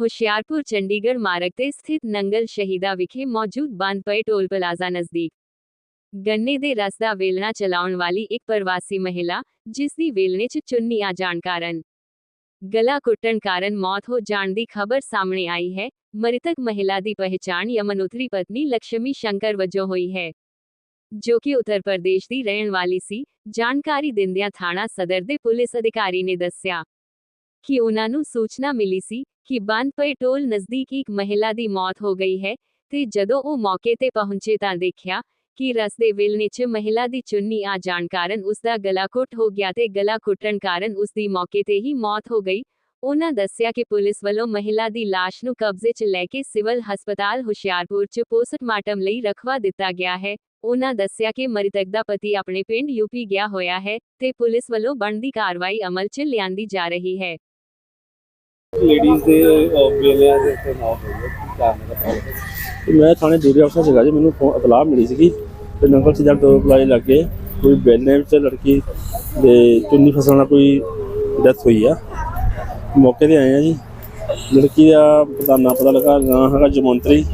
ਹੁਸ਼ਿਆਰਪੁਰ, ਚੰਡੀਗੜ੍ਹ ਮਾਰਗ ਤੇ ਸਥਿਤ ਨੰਗਲ ਸ਼ਹੀਦਾ ਵਿਖੇ ਮੌਜੂਦ ਬੰਦ ਪਏ ਟੋਲ ਪਲਾਜ਼ਾ ਨਜ਼ਦੀਕ। ਗੰਨੇ ਦੇ ਰਸ ਦਾ ਵੇਲਣਾ ਚਲਾਉਣ ਵਾਲੀ ਇੱਕ ਪ੍ਰਵਾਸੀ ਮਹਿਲਾ, ਜਿਸ ਦੀ ਵੇਲਣੇ 'ਚ ਚੁੰਨੀ ਆ ਜਾਣ ਕਾਰਨ ਗਲਾ ਕੁੱਟਣ ਕਾਰਨ ਮੌਤ ਹੋ ਜਾਣ ਦੀ ਖਬਰ ਸਾਹਮਣੇ ਆਈ ਹੈ, ਮ੍ਰਿਤਕ ਮਹਿਲਾ ਦੀ ਪਹਿਚਾਣ ਯਮਨੋਤਰੀ ਪਤਨੀ ਲక్ష్ਮੀ ਸ਼ੰਕਰ ਵਜੋਂ ਹੋਈ ਹੈ, ਜੋ ਕਿ ਉੱਤਰ ਪ੍ਰਦੇਸ਼ ਦੀ ਰਹਿਣ ਵਾਲੀ ਸੀ, ਜਾਣਕਾਰੀ ਦਿੰਦਿਆਂ ਥਾਣਾ ਸਦਰ ਦੇ ਪੁਲਿਸ ਅਧਿਕਾਰੀ ਨੇ ਦੱਸਿਆ। ਕਿ ਉਹਨਾਂ ਨੂੰ ਸੂਚਨਾ ਮਿਲੀ ਸੀ ਕਿ ਬੰਦ ਪਏ ਟੋਲ ਨਜ਼ਦੀਕ ਇੱਕ ਮਹਿਲਾ ਦੀ ਮੌਤ ਹੋ ਗਈ ਹੈ ਤੇ ਜਦੋਂ ਉਹ ਮੌਕੇ ਤੇ ਪਹੁੰਚੇ ਤਾਂ ਦੇਖਿਆ ਕਿ ਰਸ ਦੇ ਵੇਲਣੇ 'ਚ ਮਹਿਲਾ ਦੀ ਚੁੰਨੀ ਆ ਜਾਣ ਕਾਰਨ ਉਸ ਦਾ ਗਲਾ ਘੁੱਟ ਹੋ ਗਿਆ ਤੇ ਗਲਾ ਘੁੱਟਣ ਕਾਰਨ ਉਸ ਦੀ ਮੌਕੇ ਤੇ ਹੀ ਮੌਤ ਹੋ ਗਈ। ਉਹਨਾਂ ਦੱਸਿਆ ਕਿ ਪੁਲਿਸ ਵੱਲੋਂ ਮਹਿਲਾ ਦੀ ਲਾਸ਼ ਨੂੰ ਕਬਜ਼ੇ 'ਚ ਲੈ ਕੇ ਸਿਵਲ ਹਸਪਤਾਲ ਹੁਸ਼ਿਆਰਪੁਰ 'ਚ ਪੋਸਟਮਾਰਟਮ ਲਈ ਰਖਵਾ ਦਿੱਤਾ ਗਿਆ ਹੈ। ਉਹਨਾਂ ਦੱਸਿਆ ਕਿ ਮ੍ਰਿਤਕ ਦਾ ਪਤੀ ਆਪਣੇ ਪਿੰਡ ਯੂਪੀ ਗਿਆ ਹੋਇਆ ਹੈ ਤੇ ਪੁਲਿਸ ਵੱਲੋਂ ਬਣਦੀ ਕਾਰਵਾਈ ਅਮਲ 'ਚ ਲਿਆਂਦੀ ਜਾ ਰਹੀ ਹੈ। ਲੇਡੀਜ਼ ਦੇ ਵੇਲਿਆਂ ਦੇ ਉੱਤੇ ਮੌਤ ਹੋਈ ਕਾਰਨ ਦਾ ਤੇ ਮੈਂ ਥਾਣੇ ਡਿਊਟੀ ਅਫਸਰ ਸੀਗਾ ਜੀ, ਮੈਨੂੰ ਫੋਨ ਇਤਲਾਹ ਮਿਲੀ ਸੀਗੀ ਤੇ ਨੰਗਲ ਸਿੱਧਾ ਦੋ ਪਲਾਈ ਲੱਗੇ, ਕੋਈ ਬੈਲੇ ਵਿੱਚ ਲੜਕੀ ਦੇ ਚੁੰਨੀ ਫਸਣ ਨਾਲ ਕੋਈ ਡੈਥ ਹੋਈ ਆ। ਮੌਕੇ ਤੇ ਆਏ ਆ ਜੀ। ਲੜਕੀ ਦਾ ਪਤਾ ਨਾ ਪਤਾ ਲੱਗਾ, ਨਾਂ ਹੈਗਾ ਜਮੰਤਰੀ।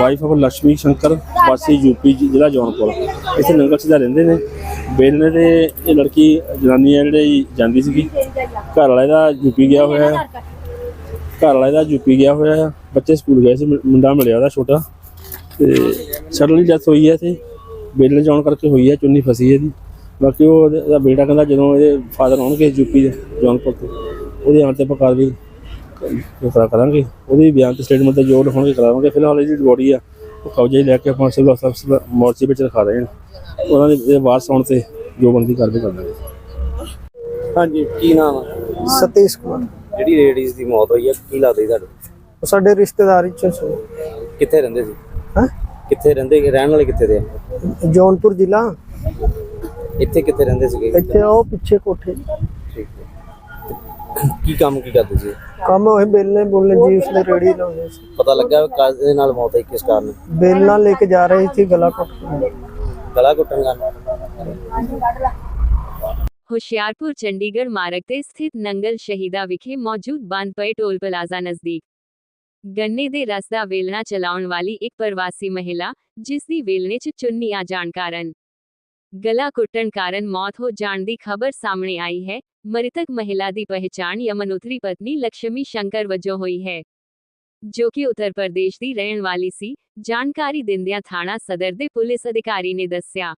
ਵਾਈਫ ਆਫ ਲక్ష్ਮੀ ਸ਼ੰਕਰ, ਵਾਸੀ ਯੂਪੀ ਜ਼ਿ- ਜ਼ਿਲ੍ਹਾ ਜੌਨਪੁਰ। ਇੱਥੇ ਨੰਗਲ ਸਿੱਧਾ ਰਹਿੰਦੇ ਨੇ। ਬੇਲਨੇ ਦੇ ਇਹ ਲੜਕੀ ਜਨਾਨੀ ਆ ਜਿਹੜੀ ਜਾਂਦੀ ਸੀਗੀ। ਘਰ ਵਾਲਾ ਇਹਦਾ ਯੂਪੀ ਗਿਆ ਹੋਇਆ ਹੈ ਘਰ ਵਾਲਾ ਇਹਦਾ ਯੂਪੀ ਗਿਆ ਹੋਇਆ ਆ। ਬੱਚੇ ਸਕੂਲ ਗਏ ਸੀ ਮੁੰਡਾ ਮਿਲਿਆ ਉਹਦਾ ਛੋਟਾ। ਤੇ ਸਡਨਲੀ ਡੈਥ ਹੋਈ ਹੈ ਤੇ ਬੇਲਣ ਜਾਣ ਕਰਕੇ ਹੋਈ ਹੈ ਚੁੰਨੀ ਫਸੀ ਇਹਦੀ। ਬਾਕੀ ਉਹ ਉਹਦੇ- ਉਹਦਾ ਬੇਟਾ ਕਹਿੰਦਾ ਜਦੋਂ ਇਹਦੇ ਫਾਦਰ ਆਉਣਗੇ ਯੂਪੀ ਦੇ ਜੌਨਪੁਰ ਤੋਂ, ਉਹਦੇ ਆਉਣ ਤੇ ਆਪਾਂ ਕਾਰਵਾਈ ਕ- ਕਰਾਂਗੇ। ਉਹਦੇ ਬਿਆਨ ਤੇ ਸਟੇਟਮੈਂਟ ਤੇ ਜੋੜ ਹੋਣਗੇ ਕਰਾਵਾਂਗੇ। ਫਿਲਹਾਲ ਇਹਦੀ ਬੋਡੀ ਆ। ਉਹ ਕਬਜ਼ੇ 'ਚ ਲੈ ਕੇ ਆਪਾਂ ਸਿਵਲ ਹਸਪਤਾਲ ਮੋਰਚੇ ਵਿੱਚ ਰਖਾ ਰਹੇ ਹਾਂ। ਉਹਨਾਂ ਦੇ ਵਾਰਸ ਆਉਣ ਤੇ ਜੋ ਬਣਦੀ ਕਾਰਵਾਈ ਕਰਾਂਗੇ ਹਾਂਜੀ ਕੀ ਨਾਮ ਹੈ ਸਤੀਸ਼ ਕੁਮਾਰ। ਜਿਹੜੀ ਲੇਡੀਜ਼ ਦੀ ਮੌਤ ਹੋਈ ਹੈ ਕੀ ਲੱਗਦਾ ਜੀ ਤੁਹਾਨੂੰ ਉਹ ਸਾਡੇ ਰਿਸ਼ਤੇਦਾਰੀ ਚ ਸੀ। ਕਿੱਥੇ ਰਹਿੰਦੇ ਸੀ? ਹੈਂ? ਕਿੱਥੇ ਰਹਿੰਦੇ ਰਹਿਣ ਵਾਲੇ ਕਿੱਥੇ ਦੇ? ਜੌਨਪੁਰ ਜ਼ਿਲ੍ਹਾ। ਇੱਥੇ ਕਿੱਥੇ ਰਹਿੰਦੇ ਸੀਗੇ? ਇੱਥੇ ਉਹ ਪਿੱਛੇ ਕੋਠੇ। ਹੈ ਕੀ ਕੰਮ ਕੀ ਕਰਦੇ ਸੀ? ਕੰਮ ਹੋਏ ਬੇਲਨੇ ਬੋਲਨੇ ਜੀ ਉਸਨੇ ਰੇੜੀ ਲਾਉਂਦੇ ਸੀ। ਪਤਾ ਲੱਗਾ ਕਾਹਦੇ ਨਾਲ ਮੌਤ ਹੋਈ ਕਿਸ ਕਾਰਨ? ਬੇਲਣਾ ਲੈ ਕੇ ਜਾ ਰਹੀ ਸੀ ਗਲਾ ਕੱਟ ਕੇ। ਗਲਾ ਘੁੱਟਣ ਕਾਰਨ। ਹੁਸ਼ਿਆਰਪੁਰ ਚੰਡੀਗੜ੍ਹ ਮਾਰਗ ਤੇ ਸਥਿਤ ਨੰਗਲ ਸ਼ਹੀਦਾ ਵਿਖੇ ਮੌਜੂਦ ਬੰਦ ਪਏ ਟੋਲ ਪਲਾਜ਼ਾ ਨਜ਼ਦੀਕ। ਗੰਨੇ ਦੇ ਰਸ ਦਾ ਵੇਲਣਾ ਚਲਾਉਣ ਵਾਲੀ ਇੱਕ ਪ੍ਰਵਾਸੀ ਮਹਿਲਾ ਜਿਸ ਦੀ ਵੇਲਣੇ 'ਚ ਚੁੰਨੀ ਆ ਜਾਣ ਕਾਰਨ ਗਲਾ ਕੁੱਟਣ ਕਾਰਨ ਮੌਤ ਹੋ ਜਾਣ ਦੀ ਖਬਰ ਸਾਹਮਣੇ ਆਈ ਹੈ। ਮ੍ਰਿਤਕ ਮਹਿਲਾ ਦੀ ਪਹਿਚਾਣ ਯਮਨੋਤਰੀ ਪਤਨੀ ਲక్ష్ਮੀ ਸ਼ੰਕਰ ਵਜੋਂ ਹੋਈ ਹੈ, ਜੋ ਕਿ ਉੱਤਰ ਪ੍ਰਦੇਸ਼ ਦੀ ਰਹਿਣ ਵਾਲੀ ਸੀ। ਜਾਣਕਾਰੀ ਦਿੰਦਿਆਂ ਥਾਣਾ ਸਦਰ ਦੇ ਪੁਲਿਸ ਅਧਿਕਾਰੀ ਨੇ ਦੱਸਿਆ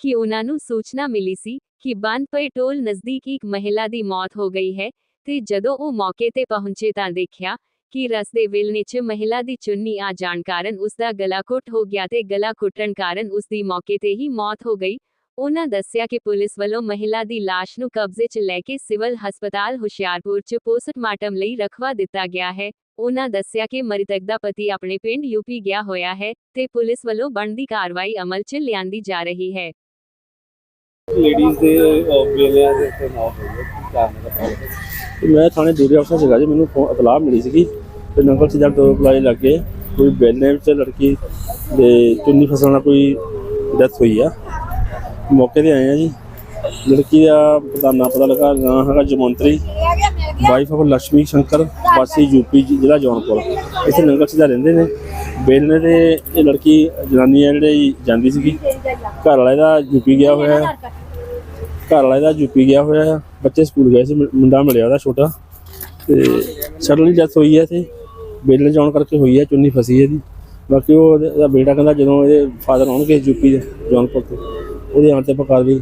ਕਿ ਉਹਨਾਂ ਨੂੰ ਸੂਚਨਾ ਮਿਲੀ ਸੀ ਕਿ ਬੰਦ ਪਏ ਟੋਲ ਨਜ਼ਦੀਕ ਇੱਕ ਮਹਿਲਾ ਦੀ ਮੌਤ ਹੋ ਗਈ ਹੈ ਤੇ ਜਦੋਂ ਉਹ ਮੌਕੇ ਤੇ ਪਹੁੰਚੇ ਤਾਂ ਦੇਖਿਆ ਕਿ ਰਸ ਦੇ ਵੇਲਣੇ 'ਚ ਮਹਿਲਾ ਦੀ ਚੁੰਨੀ ਆ ਜਾਣ ਕਾਰਨ ਉਸ ਦਾ ਗਲਾ ਘੁੱਟ ਹੋ ਗਿਆ ਤੇ ਗਲਾ ਘੁੱਟਣ ਕਾਰਨ ਉਸ ਦੀ ਮੌਕੇ ਤੇ ਹੀ ਮੌਤ ਹੋ ਗਈ। ਉਹਨਾਂ ਦੱਸਿਆ ਕਿ ਪੁਲਿਸ ਵੱਲੋਂ ਮਹਿਲਾ ਦੀ ਲਾਸ਼ ਨੂੰ ਕਬਜ਼ੇ 'ਚ ਲੈ ਕੇ ਸਿਵਲ ਹਸਪਤਾਲ ਹੁਸ਼ਿਆਰਪੁਰ 'ਚ ਪੋਸਟਮਾਰਟਮ ਲਈ ਰਖਵਾ ਦਿੱਤਾ ਗਿਆ ਹੈ। ਉਹਨਾਂ ਦੱਸਿਆ ਕਿ ਮ੍ਰਿਤਕ ਦਾ ਪਤੀ ਆਪਣੇ ਪਿੰਡ ਯੂਪੀ ਗਿਆ ਹੋਇਆ ਹੈ ਤੇ ਪੁਲਿਸ ਵੱਲੋਂ ਬਣਦੀ ਕਾਰਵਾਈ ਅਮਲ 'ਚ ਲਿਆਂਦੀ ਜਾ ਰਹੀ ਹੈ। ਲੇਡੀਜ਼ ਦੇ ਵੇਲਿਆਂ ਦੇ ਉੱਤੇ ਮੌਤ ਹੋਈ ਹੈ। ਮੈਂ ਥਾਣੇ ਡਿਊਟੀ ਅਫਸਰ ਸੀਗਾ ਜੀ, ਮੈਨੂੰ ਫੋਨ ਇਤਲਾਹ ਮਿਲੀ ਸੀਗੀ ਤੇ ਨੰਗਲ ਸਿੱਧਾ ਦੋ ਪਲਾਈ ਲੱਗੇ, ਕੋਈ ਬੈਲੇ ਵਿੱਚ ਲੜਕੀ ਦੇ ਚੁੰਨੀ ਫਸਣ ਨਾਲ ਕੋਈ ਡੈਥ ਹੋਈ ਆ। ਮੌਕੇ ਤੇ ਆਏ ਆ ਜੀ। ਲੜਕੀ ਦਾ ਪਤਾ ਨਾ ਪਤਾ ਲੱਗਾ, ਨਾਂ ਹੈਗਾ ਜਮੰਤਰੀ ਵਾਈਫ ਆਫ ਲక్ష్ਮੀ ਸ਼ੰਕਰ, ਵਾਸੀ ਯੂਪੀ ਜ਼ਿ- ਜ਼ਿਲ੍ਹਾ ਜੌਨਪੁਰ। ਇੱਥੇ ਨੰਗਲ ਸਿੱਧਾ ਰਹਿੰਦੇ ਨੇ। ਬੇਲਨੇ ਦੇ ਇਹ ਲੜਕੀ ਜਨਾਨੀ ਆ, ਜਿਹੜੇ ਜਾਂਦੀ ਸੀਗੀ। ਘਰ ਵਾਲਾ ਇਹਦਾ ਯੂਪੀ ਗਿਆ ਹੋਇਆ। ਘਰ ਵਾਲਾ ਇਹਦਾ ਯੂਪੀ ਗਿਆ ਹੋਇਆ ਆ ਬੱਚੇ ਸਕੂਲ ਗਏ ਸੀ ਮੁੰਡਾ ਮਿਲਿਆ ਉਹਦਾ ਛੋਟਾ। ਤੇ ਸਡਨਲੀ ਡੈਥ ਹੋਈ ਹੈ ਤੇ ਬੇਲਣ ਜਾਣ ਕਰਕੇ ਹੋਈ ਹੈ ਚੁੰਨੀ ਫਸੀ ਇਹਦੀ। ਬਾਕੀ ਉਹ ਉਹਦੇ- ਬੇਟਾ ਕਹਿੰਦਾ ਜਦੋਂ ਇਹਦੇ ਫਾਦਰ ਆਉਣਗੇ ਯੂਪੀ ਦੇ ਜੌਨਪੁਰ ਤੋਂ ਉਹਦੇ ਆਉਣ ਤੇ ਆਪਾਂ ਕਾਰਵਾਈ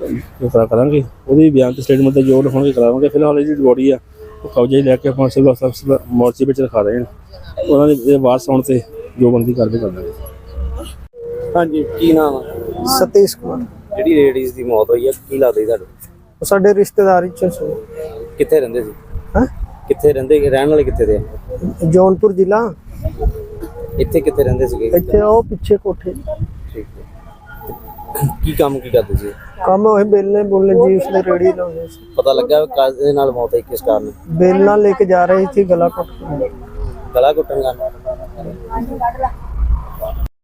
ਕ- ਕਰਾ ਕਰਾਂਗੇ। ਉਹਦੀ ਬਿਆਨ ਤੇ ਸਟੇਟਮੈਂਟ ਤੇ ਜੋੜ ਹੋਣਗੇ ਕਰਾਵਾਂਗੇ। ਫਿਲਹਾਲ ਇਹਦੀ ਬੋਡੀ ਆ ਉਹ ਕਬਜ਼ੇ ਲੈ ਕੇ ਆਪਾਂ ਸਿਵਲ ਹਸਪਤਾਲ ਮੋਰਚੇ ਵਿੱਚ ਰਖਾ ਰਹੇ ਹਾਂ। ਉਹਨਾਂ ਦੇ ਵਾਰਸ ਆਉਣ ਤੇ ਜੋ ਬਣਦੀ ਕਾਰਵਾਈ ਕਰਾਂਗੇ ਹਾਂਜੀ ਕੀ ਨਾਮ ਹੈ ਸਤੀਸ਼ ਕੁਮਾਰ। ਜਿਹੜੀ ਲੇਡੀਜ਼ ਦੀ ਮੌਤ ਹੋਈ ਹੈ ਕੀ ਲੱਗਦਾ ਜੀ ਤੁਹਾਨੂੰ? ਉਹ ਸਾਡੇ ਰਿਸ਼ਤੇਦਾਰੀ ਚ ਸੀ। ਕਿੱਥੇ ਰਹਿੰਦੇ ਸੀ? ਹੈਂ? ਕਿੱਥੇ ਰਹਿੰਦੇ? ਰਹਿਣ ਵਾਲੇ ਕਿੱਥੇ ਦੇ ਆ? ਜੌਨਪੁਰ ਜ਼ਿਲ੍ਹਾ। ਇੱਥੇ ਕਿੱਥੇ ਰਹਿੰਦੇ ਸੀਗੇ? ਇੱਥੇ ਉਹ ਪਿੱਛੇ ਕੋਠੇ। ਠੀਕ ਹੈ। ਕੀ ਕੰਮ ਕੀ ਕਰਦੇ ਸੀ? ਕੰਮ ਹੋਏ ਬੇਲਨੇ ਬੋਲਨੇ ਜੀ ਉਸਨੇ ਰੇੜੀ ਲਾਉਂਦੇ ਸੀ। ਪਤਾ ਲੱਗਾ ਕਾਹਦੇ ਨਾਲ ਮੌਤ ਹੋਈ ਕਿਸ ਕਾਰਨ? ਬੇਲਣਾ ਲੈ ਕੇ ਜਾ ਰਹੀ ਸੀ ਗਲਾ ਕੱਟ ਕੇ। ਗਲਾ ਘੁੱਟਣ ਕਾਰਨ।